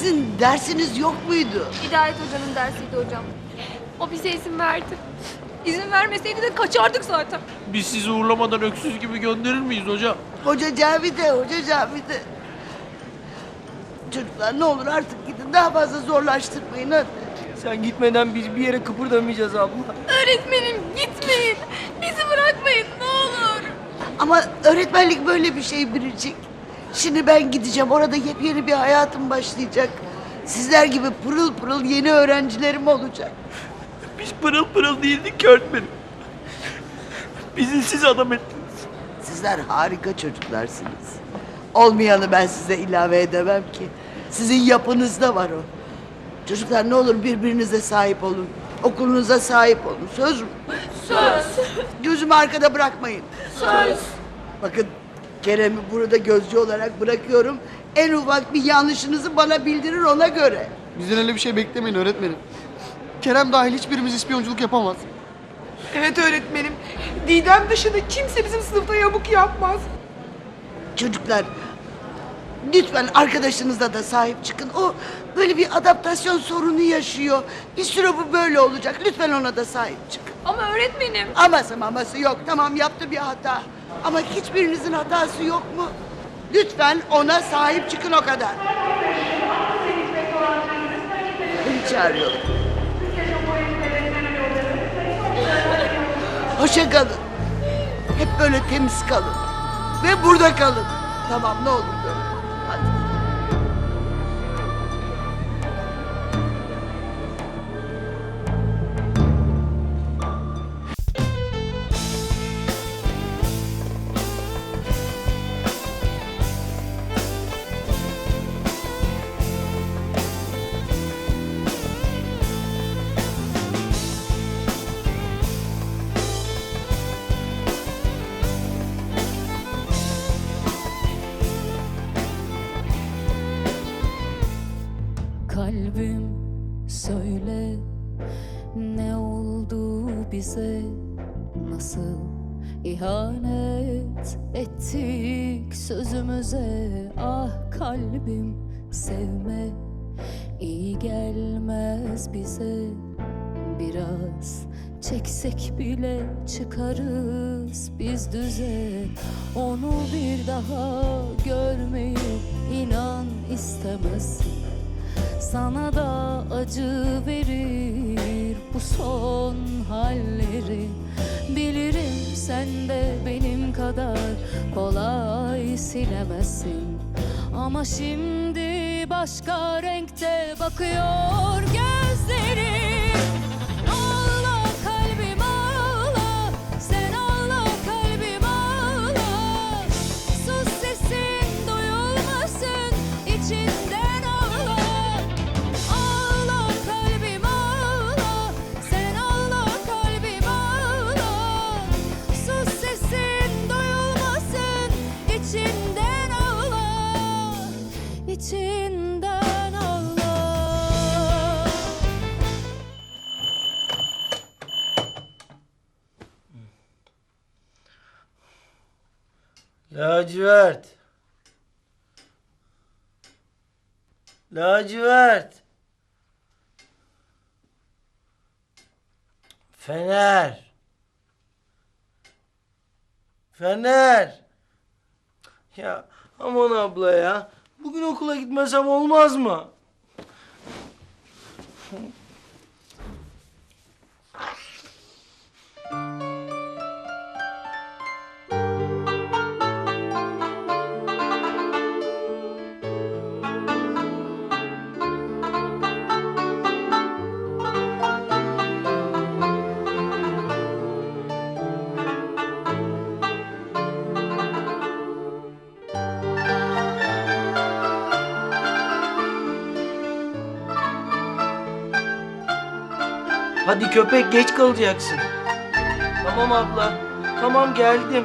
Sizin dersiniz yok muydu? Hidayet Hoca'nın dersiydi hocam. O bize izin verdi. İzin vermeseydi de kaçardık zaten. Biz sizi uğurlamadan öksüz gibi gönderir miyiz hocam? Hoca Cavide, Hoca Cavide. Çocuklar ne olur artık gidin. Daha fazla zorlaştırmayın hadi. Sen gitmeden biz bir yere kıpırdamayacağız abla. Öğretmenim gitmeyin. Bizi bırakmayın ne olur. Ama öğretmenlik böyle bir şey Biricik. Şimdi ben gideceğim. Orada yepyeni bir hayatım başlayacak. Sizler gibi pırıl pırıl yeni öğrencilerim olacak. Biz pırıl pırıl değildik ki öğretmenim. Bizi siz adam ettiniz. Sizler harika çocuklarsınız. Olmayanı ben size ilave edemem ki. Sizin yapınızda var o. Çocuklar ne olur birbirinize sahip olun. Okulunuza sahip olun. Söz mü? Söz. Gözümü arkada bırakmayın. Söz. Bakın Kerem'i burada gözcü olarak bırakıyorum. En ufak bir yanlışınızı bana bildirir ona göre. Bizden öyle bir şey beklemeyin öğretmenim. Kerem dahil hiçbirimiz ispiyonculuk yapamaz. Evet öğretmenim. Didem dışında kimse bizim sınıfta yamuk yapmaz. Çocuklar lütfen arkadaşınıza da sahip çıkın. O böyle bir adaptasyon sorunu yaşıyor. Bir süre bu böyle olacak. Lütfen ona da sahip çıkın. Ama öğretmenim. Aması maması yok. Tamam yaptı bir hata. Ama hiçbirinizin hatası yok mu? Lütfen ona sahip çıkın o kadar. Beni çağırıyor. Hoşça kalın. Hep böyle temiz kalın. Ve burada kalın. Tamam ne olur böyle. Kalbim söyle ne oldu bize? Nasıl ihanet ettik sözümüze? Ah kalbim sevme iyi gelmez bize. Biraz çeksek bile çıkarız biz düze. Onu bir daha görmeyi inan istemezsin sana da acı verir bu son halleri. Bilirim sen de benim kadar kolay silemezsin. Ama şimdi başka renkte bakıyor gözlerim Lacivert. Lacivert. Fener. Fener. Ya aman abla ya. Bugün okula gitmesem olmaz mı? Hadi köpek geç kalacaksın. Tamam abla. Tamam geldim.